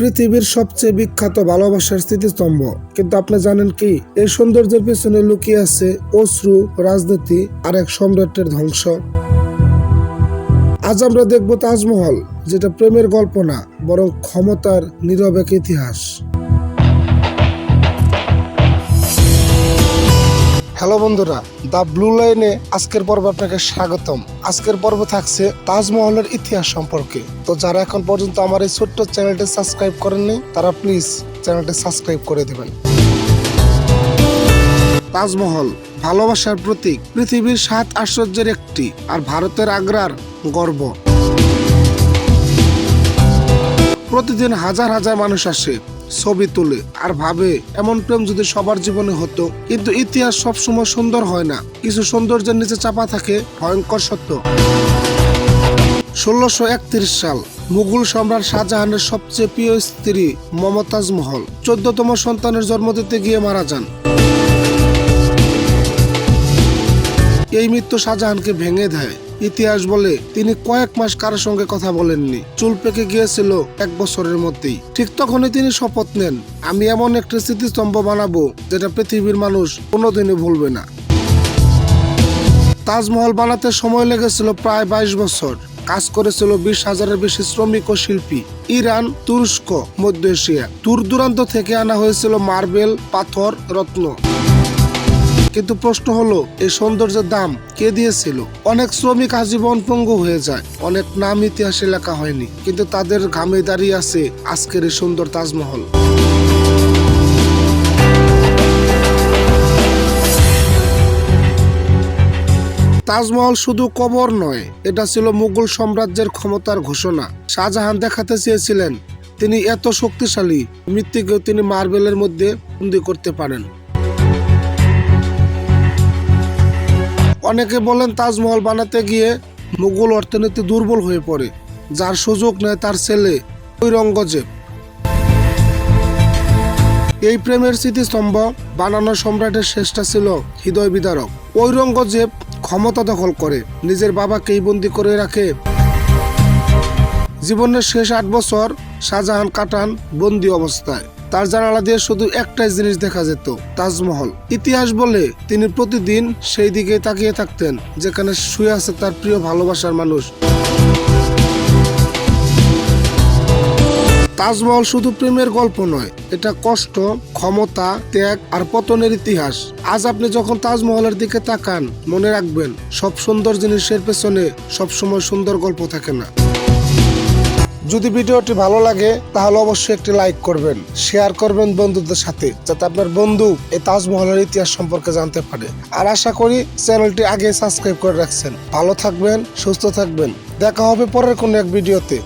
পৃথিবীর সবচেয়ে বিখ্যাত ভালোবাসার স্মৃতিস্তম্ভ। কিন্তু আপনি জানেন কি? এই সৌন্দর্যের পিছনে লুকিয়ে আছে অশ্রু, রাজনীতি আর এক সম্রাটের ধ্বংস। আজ আমরা দেখব তাজমহল, যেটা প্রেমের গল্প না, বরং ক্ষমতার নীরব এক ইতিহাস। হ্যালো বন্ধুরা, দ্য ব্লু লাইনে আজকের পর্ব আপনাকে স্বাগতম। আজকের পর্ব থাকছে তাজমহলের ইতিহাস সম্পর্কে। তো যারা এখন পর্যন্ত আমার এই ছোট্ট চ্যানেলটি সাবস্ক্রাইব করেননি, তারা প্লিজ চ্যানেলটি সাবস্ক্রাইব করে দেবেন। তাজমহল ভালোবাসার প্রতীক, পৃথিবীর সাত আশ্চর্যের একটি আর ভারতের আগ্রার গর্ব। প্রতিদিন হাজার হাজার মানুষ আসে ছবি তোলে আর ভাবে, এমন প্রেম যদি সবার জীবনে হতো। কিন্তু ইতিহাস সবসময় সুন্দর হয় না। কিছু সৌন্দর্যের নিচে চাপা থাকে ভয়ঙ্কর সত্য। ষোলোশো একত্রিশ সাল, মুঘল সম্রাট শাহজাহানের সবচেয়ে প্রিয় স্ত্রী মমতাজ মহল। চোদ্দতম সন্তানের জন্ম দিতে গিয়ে মারা যান। এই মৃত্যু শাহজাহানকে ভেঙে দেয়। ইতিহাস বলে তিনি কয়েক মাস কারোর সঙ্গে কথা বলেননি। চুল পেকে গিয়েছিল এক বছরের মধ্যেই। ঠিক তখনই তিনি শপথ নেন, আমি এমন একটি স্মৃতিস্তম্ভ বানাবো যেটা পৃথিবীর মানুষ কোনোদিনই ভুলবে না। তাজমহল বানাতে সময় লেগেছিল প্রায় বাইশ বছর। কাজ করেছিল বিশ হাজারের বেশি শ্রমিক ও শিল্পী। ইরান, তুরস্ক, মধ্য এশিয়া। দূর দূরান্ত থেকে আনা হয়েছিল মার্বেল, পাথর, রত্ন। কিন্তু প্রশ্ন হলো, এই সৌন্দর্যের দাম কে দিয়েছিল? অনেক শ্রমিক আজীবন পঙ্গু হয়ে যায়। অনেক নাম ইতিহাসে লেখা হয়নি, কিন্তু তাদের ঘামে দাঁড়িয়ে আছে আজকের এই সুন্দর তাজমহল। তাজমহল শুধু কবর নয়, এটা ছিল মুঘল সাম্রাজ্যের ক্ষমতার ঘোষণা। শাহজাহান দেখাতে চেয়েছিলেন, তিনি এত শক্তিশালী, মৃত্যুকেও তিনি মার্বেলের মধ্যে বন্দি করতে পারেন। অনেকে বলেন তাজমহল বানাতে গিয়ে মুঘল অর্থনীতি দুর্বল হয়ে পড়ে, যার সুযোগ নেয় তার ছেলে ঔরঙ্গজেব। এই প্রেমের স্মৃতিস্তম্ভ বানানো সম্রাটের শেষটা ছিল হৃদয় বিদারক। ঔরঙ্গজেব ক্ষমতা দখল করে, নিজের বাবাকেই বন্দি করে রাখে। জীবনের শেষ আট বছর শাহজাহান কাটান বন্দি অবস্থায়। তার জানালা দিয়ে শুধু একটাই জিনিস দেখা যেত, তাজমহল। ইতিহাস বলে তিনি প্রতিদিন সেই দিকে তাকিয়ে থাকতেন, যেখানে শুয়ে আছে তার প্রিয় ভালোবাসার মানুষ। তাজমহল শুধু প্রেমের গল্প নয়, এটা কষ্ট, ক্ষমতা, ত্যাগ আর পতনের ইতিহাস। আজ আপনি যখন তাজমহলের দিকে তাকান, মনে রাখবেন, সব সুন্দর জিনিসের পেছনে সবসময় সুন্দর গল্প থাকে না। যদি ভিডিওটি ভালো লাগে, তাহলে অবশ্যই একটি লাইক করবেন, শেয়ার করবেন বন্ধুদের সাথে, যাতে আপনার বন্ধু এই তাজমহলের ইতিহাস সম্পর্কে জানতে পারে। আর আশা করি চ্যানেলটি আগে সাবস্ক্রাইব করে রাখছেন। ভালো থাকবেন, সুস্থ থাকবেন। দেখা হবে পরের কোনো এক ভিডিওতে।